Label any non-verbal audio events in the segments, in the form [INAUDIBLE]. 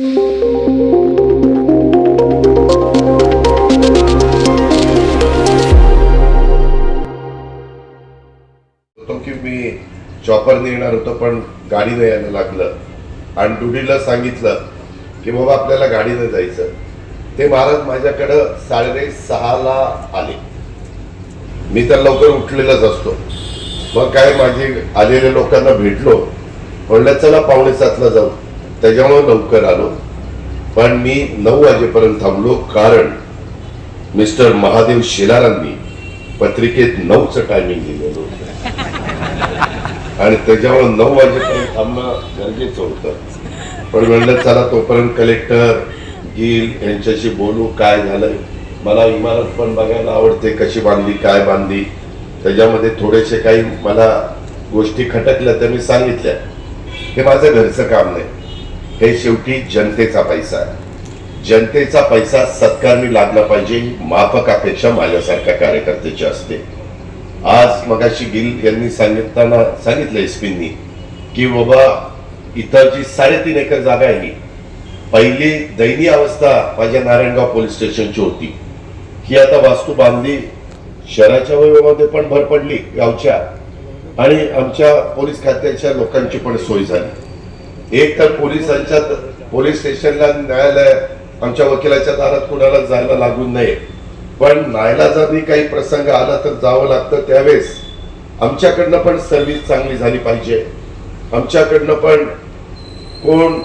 होतो की मी चॉपरने येणार होतो पण गाडीनं यायला लागलं. आणि डुडीला सांगितलं की बाबा आपल्याला गाडीनं जायचं. ते महाराज माझ्याकडं साडे सहाला आले. मी तर लवकर उठलेलाच असतो. मग काय माझे आलेल्या लोकांना भेटलो. म्हणलं चला पावणे सातला जाऊ. त्याच्यामुळे लवकर आलो. पण मी नऊ वाजेपर्यंत थांबलो कारण मिस्टर महादेव शेलारांनी पत्रिकेत नऊचं टायमिंग दिलेलं होतं. आणि त्याच्यामुळे नऊ वाजेपर्यंत थांबणं गरजेचं होतं. पण म्हणलं चला तोपर्यंत कलेक्टर गिल यांच्याशी बोलू काय झालंय? मला इमारत पण बघायला आवडते कशी बांधली काय बांधली? त्याच्यामध्ये थोडेसे काही मला गोष्टी खटकल्या त्या मी सांगितल्या. हे माझं घरचं काम नाही. हे शेवटी जनतेचा पैसा आहे. जनतेचा पैसा सत्कारणी लागला पाहिजे माफकापेक्षा माफक अपेक्षा माझ्यासारख्या कार्यकर्त्याची असते. आज मगाशी गिल यांनी सांगितताना सांगितलं एसपींनी की बाबा इतर जी साडेतीन एकर जागा आहे पहिली दयनीय अवस्था माझ्या नारायणगाव पोलीस स्टेशनची होती. ही आता वास्तू बांधली शहराच्या वयोमध्ये पण भर पडली गावच्या आणि आमच्या पोलीस खात्याच्या लोकांची पण सोय झाली. एक तर पोलिसांच्या पोलीस स्टेशनला न्यायालय आमच्या वकिलाच्या दारात कुणाला जायला लागून नये. पण नाईलाजाने काही प्रसंग आला तर जावं लागतं त्यावेळेस आमच्याकडनं पण सर्व्हिस चांगली झाली पाहिजे. आमच्याकडनं पण कोण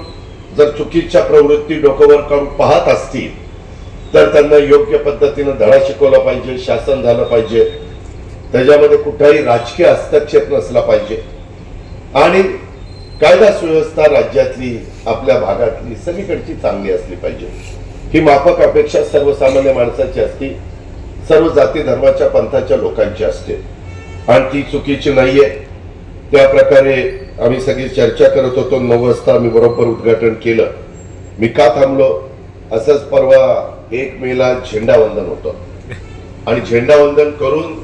जर चुकीच्या प्रवृत्ती डोकंवर काढून पाहत असतील तर त्यांना योग्य पद्धतीनं धडा शिकवला पाहिजे शासन झालं पाहिजे. त्याच्यामध्ये कुठलाही राजकीय हस्तक्षेप नसला पाहिजे. आणि कायदा सुव्यवस्था राज्यातली आपल्या भागातली सगळीकडची चांगली असली पाहिजे. ही माफक अपेक्षा सर्वसामान्य माणसाची असते सर्व जाती धर्माच्या पंथाच्या लोकांची असते. आणि ती चुकीची नाहीये. त्या प्रकारे आम्ही सगळी चर्चा करत होतो नऊ वाजता आम्ही बरोबर उद्घाटन केलं. मी का थांबलो? असंच परवा एक मेला झेंडावंदन होतं. आणि झेंडावंदन करून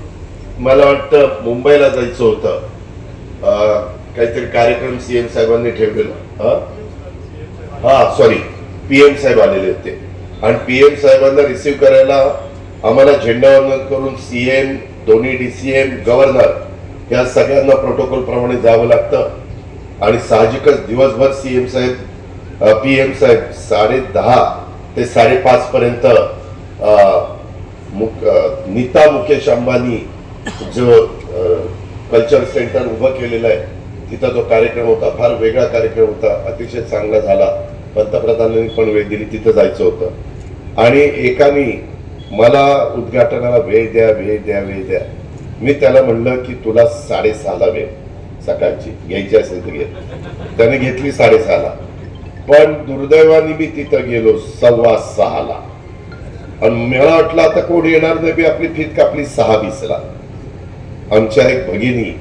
मला वाटतं मुंबईला जायचं होतं. काहीतरी कार्यक्रम सीएम साहेबांनी ठेवलेला. हा? हा सॉरी पीएम साहेब आलेले होते. आणि पीएम साहेबांना रिसीव्ह करायला आम्हाला झेंडावंदन करून सीएम दोन्ही डीसीएम गव्हर्नर या सगळ्यांना प्रोटोकॉल प्रमाणे जावं लागतं. आणि साहजिकच दिवसभर सीएम साहेब पीएम साहेब साडे दहा ते साडेपाच पर्यंत मुक- नीता मुकेश अंबानी जो कल्चर सेंटर उभं केलेलं आहे तिथं जो कार्यक्रम होता फार वेगळा कार्यक्रम होता अतिशय चांगला झाला. पंतप्रधानांनी पण वेळ दिली तिथं जायचं होतं. आणि एकाने मला उद्घाटनाला वेळ द्या वेळ द्या वेळ द्या. मी त्याला म्हणलं की तुला साडेसहाला वेळ सकाळची. घ्यायची असेल तर घे. त्याने घेतली साडेसहाला. पण दुर्दैवाने मी तिथं गेलो सव्वा सहाला. आणि मला वाटलं आता कोण येणार नाही मी आपली फीत कापली सहा वीसला आमच्या एक भगिनी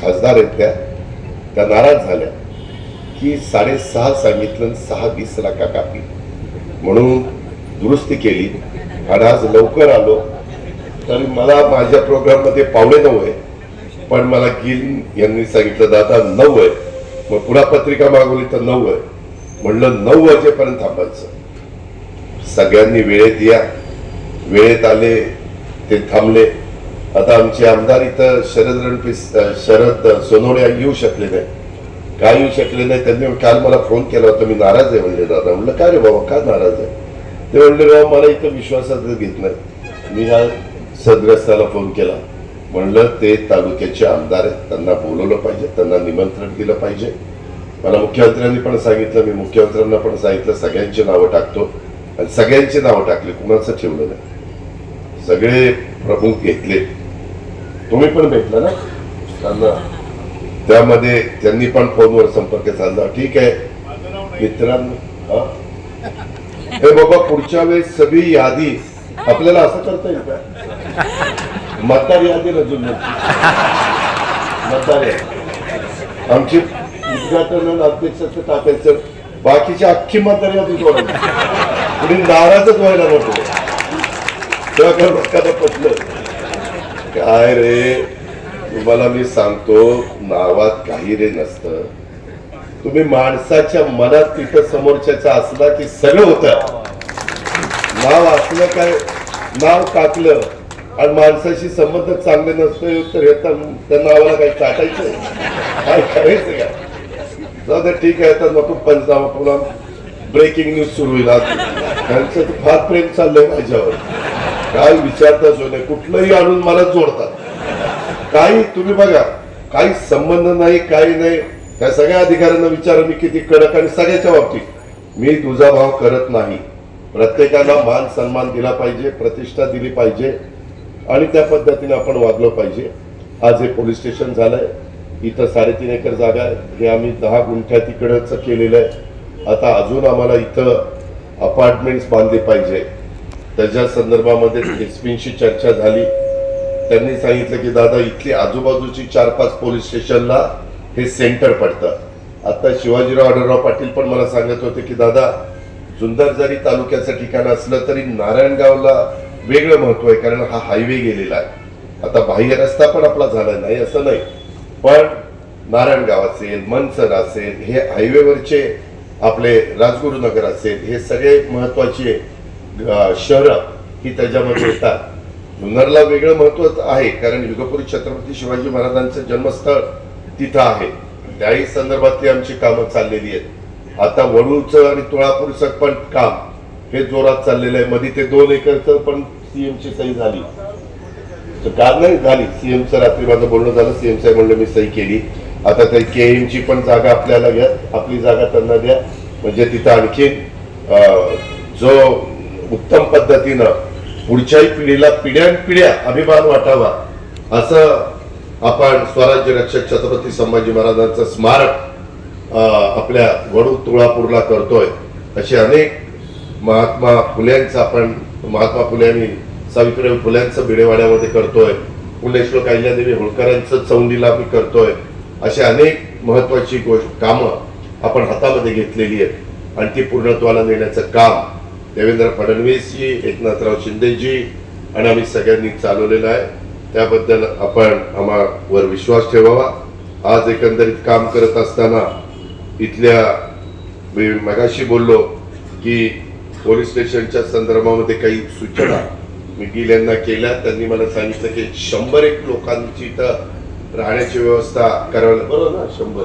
खासदार आहेत त्या त्या नाराज झाल्या की साडेसहा सांगितलं सहा वीसला का कापी. म्हणून दुरुस्ती केली आणि आज लवकर आलो. तर मला माझ्या प्रोग्राममध्ये पावणे नऊ आहे पण मला गिल यांनी सांगितलं दादा नऊ आहे मग पुन्हा पत्रिका मागवली तर नऊ आहे म्हणलं नऊ वाजेपर्यंत थांबायचं. सगळ्यांनी वेळेत या. वेळेत आले ते थांबले. आता आमचे आमदार इथं शरद रणपीस शरद सोनवणे येऊ शकले नाही. काय येऊ शकले नाही? त्यांनी काल मला फोन केला होता. मी नाराज आहे म्हणले दादा. म्हणलं काय रे बाबा? का नाराज आहे? ते म्हणले बाबा मला इथं विश्वासात घेत नाही. मी हा सदग्रस्ताला फोन केला. म्हणलं ते तालुक्याचे आमदार आहेत. त्यांना बोलवलं पाहिजे. त्यांना निमंत्रण दिलं पाहिजे. मला मुख्यमंत्र्यांनी पण सांगितलं. मी मुख्यमंत्र्यांना पण सांगितलं. सगळ्यांची नावं टाकतो. आणि सगळ्यांची नावं टाकली. कुणाचं ठेवलं नाही. सगळे प्रमुख घेतले. तुम्ही पण भेटला ना? त्यांना त्यामध्ये त्यांनी पण फोनवर संपर्क साधला. ठीक आहे. मित्रांनो हे? बाबा पुढच्या वेळेस सगळी यादी आपल्याला असं करता येईल का? मतदार यादी रजून मतदार आमची उद्घाटन अध्यक्षाचं टाकायचं. बाकीची अख्खी मतदार यादी जोडायची कुणी नाराजच व्हायला नको. तेव्हा काय पटलं. काय रे तुम्हाला मी सांगतो नावात काही रे नसतं. तुम्ही माणसाच्या मनात तिथं समोरच्याचा असला की सगळं होत. नाव असलं काय नाव टाकलं आणि माणसाशी संबंध चांगले नसतोय तर हे त्या नावाला काही टाकायचं काय करायचं का? जाऊ दे ठीक आहे आता नको पंचनामा पुन्हा ब्रेकिंग न्यूज सुरू होईल त्यांचं फार प्रेम चाललंय माझ्यावर. काय विचारता सोय नाही कुठलंही आणून मला जोडतात. काही तुम्ही बघा काही संबंध नाही काही नाही. त्या सगळ्या अधिकाऱ्यांना विचार मी किती कडक आणि सगळ्याच्या बाबतीत. मी तुझा भाव करत नाही. प्रत्येकाला मान सन्मान दिला पाहिजे प्रतिष्ठा दिली पाहिजे आणि त्या पद्धतीने आपण वागलं पाहिजे. आज हे पोलीस स्टेशन झालंय. इथं साडेतीन एकर जागा आहे हे आम्ही दहा गुंठ्या तिकडंच केलेलं आहे. आता अजून आम्हाला इथं अपार्टमेंट्स बांधले पाहिजे. त्याच्या संदर्भामध्ये एसपींशी चर्चा झाली त्यांनी सांगितलं की दादा इथली आजूबाजूची चार पाच पोलीस स्टेशनला हे सेंटर पडतं. आता शिवाजीराव आढळराव पाटील पण मला सांगत होते की दादा जुन्नर जरी तालुक्याचं ठिकाण असलं तरी नारायणगावला वेगळं महत्त्व आहे कारण हा हायवे गेलेला आहे. आता बाह्य रस्ता पण आपला झाला नाही असं नाही. पण नारायणगाव असेल मनसर असेल हे हायवेवरचे आपले राजगुरुनगर असेल हे सगळे महत्त्वाचे शहरं ही त्याच्यामध्ये [CLEARS THROAT] येतात. जुन्नरला वेगळं महत्त्व आहे कारण युगपुरी छत्रपती शिवाजी महाराजांचं जन्मस्थळ तिथं आहे. त्याही संदर्भातली आमची कामं चाललेली आहेत. आता वडूचं आणि तुळापूरचं पण काम हे जोरात चाललेलं आहे. मध्ये ते दोन एकरचं पण सीएम ची सही झाली. तर काम नाही झाली. सीएमचं रात्री माझं बोलणं झालं. सीएम साहेब म्हणलं मी सही केली. आता त्या के ची पण जागा आपल्याला घ्या. आपली जागा त्यांना द्या. म्हणजे तिथं आणखी जो उत्तम पद्धतीनं पुढच्याही पिढीला पिढ्यानपिढ्या अभिमान वाटावा असं आपण स्वराज्य रक्षक छत्रपती संभाजी महाराजांचं स्मारक आपल्या वडू तुळापूरला करतोय असे अनेक महात्मा फुल्यांचं आपण महात्मा फुले आणि सावित्रीबाई फुल्यांचं बिडेवाड्यामध्ये करतोय पुण्यश्लोक अहिल्यादेवी होळकरांचं चौंडीला आम्ही करतोय अशी अनेक महत्वाची गोष्ट कामं आपण हातामध्ये घेतलेली आहेत. आणि ती पूर्णत्वाला नेण्याचं काम देवेंद्र फडणवीसजी एकनाथराव शिंदेजी आणि आम्ही सगळ्यांनी चालवलेलं आहे. त्याबद्दल आपण आम्हावर विश्वास ठेवावा. आज एकंदरीत काम करत असताना इथल्या मी मगाशी बोललो की पोलीस स्टेशनच्या संदर्भामध्ये काही सूचना मी गिल यांना केल्या. त्यांनी मला सांगितलं की शंभर एक लोकांची तर राहण्याची व्यवस्था करायला बरोबर ना? शंभर.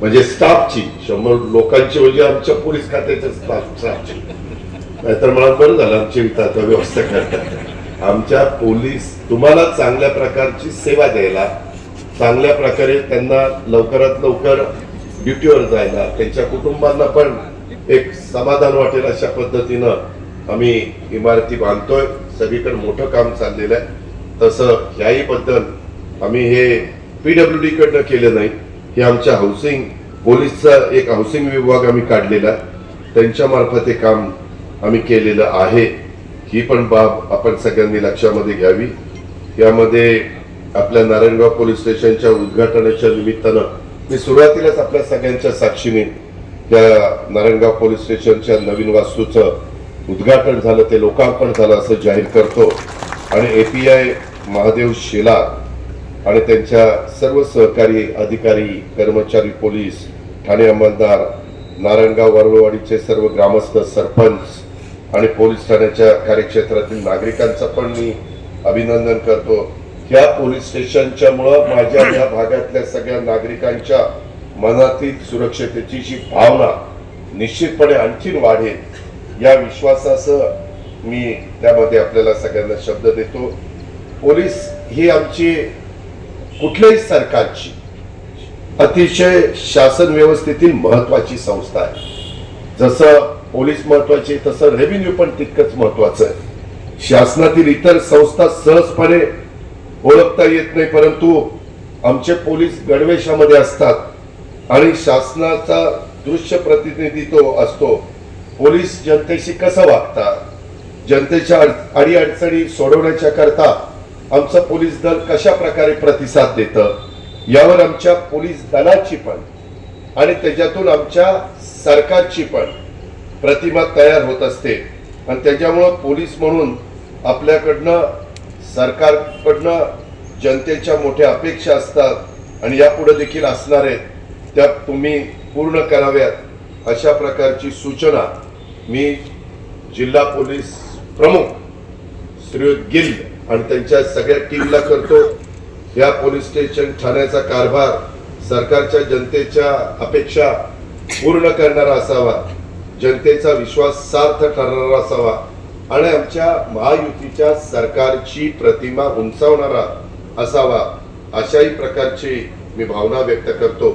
म्हणजे स्टाफची शंभर लोकांची म्हणजे आमच्या पोलीस खात्याच्या स्टाफ स्टाफची. नाहीतर मला बरं झालं आमची इथं आता व्यवस्था करतात आमच्या पोलीस तुम्हाला चांगल्या प्रकारची सेवा द्यायला चांगल्या प्रकारे त्यांना लवकरात लवकर ड्युटीवर जायला त्यांच्या कुटुंबांना पण एक समाधान वाटेल अशा पद्धतीनं आम्ही इमारती बांधतोय. सगळीकडे मोठं काम चाललेलं आहे. तसं ह्याही बद्दल आम्ही हे पीडब्ल्यू डी कडनं केलं नाही. हे आमच्या हाऊसिंग पोलीसचा एक हाऊसिंग विभाग आम्ही काढलेला आहे. त्यांच्या मार्फत हे काम आम्ही केलेलं आहे. ही पण बाब आपण सगळ्यांनी लक्षामध्ये घ्यावी. यामध्ये आपल्या नारायणगाव पोलीस स्टेशनच्या उद्घाटनाच्या निमित्तानं मी सुरुवातीलाच आपल्या सगळ्यांच्या साक्षीने त्या नारायणगाव पोलीस स्टेशनच्या नवीन वास्तूचं उद्घाटन झालं ते लोकार्पण झालं असं जाहीर करतो. आणि ए पी आय महादेव शेला आणि त्यांच्या सर्व सहकारी अधिकारी कर्मचारी पोलीस ठाणे अंमलदार नारायणगाव वरववाडीचे सर्व ग्रामस्थ सरपंच आणि पोलीस ठाण्याच्या कार्यक्षेत्रातील नागरिकांचं पण मी अभिनंदन करतो. ह्या पोलीस स्टेशनच्या मुळे माझ्या या भागातल्या सगळ्या नागरिकांच्या मनातील सुरक्षतेची जी भावना निश्चितपणे आणखीन वाढेल या विश्वासासह मी त्यामध्ये आपल्याला सगळ्यांना शब्द देतो. पोलीस ही आमची कुठल्याही सरकारची अतिशय शासन व्यवस्थेतील महत्वाची संस्था आहे. जसं पोलीस महत्वाची तसं रेव्हेन्यू पण तितकंच महत्वाचं आहे. शासनातील इतर संस्था सहजपणे ओळखता येत नाही परंतु आमचे पोलीस गणवेशामध्ये असतात आणि शासनाचा दृश्य प्रतिनिधित्व असतो. पोलीस जनतेशी कसं वागतात? जनतेच्या अडीअडचणी सोडवण्याच्या करता आमचं पोलीस दल कशा प्रकारे प्रतिसाद देतं? यावर आमच्या पोलीस दलाची पण आणि त्याच्यातून आमच्या सरकारची पण प्रतिमा तयार होत असते. आणि त्याच्यामुळं पोलीस म्हणून आपल्याकडनं सरकारकडनं जनतेच्या मोठ्या अपेक्षा असतात आणि यापुढे देखील असणार आहेत. त्या तुम्ही पूर्ण कराव्यात अशा प्रकारची सूचना मी जिल्हा पोलीस प्रमुख श्री गिल आणि त्यांच्या सगळ्या टीमला करतो. या पोलीस स्टेशन ठाण्याचा कारभार सरकारच्या जनतेच्या अपेक्षा पूर्ण करणारा असावा. जनतेचा विश्वास सार्थ ठरणारा असावा आणि आमच्या महायुतीच्या सरकारची प्रतिमा उंचावणारा असावा अशाही प्रकारची मी भावना व्यक्त करतो.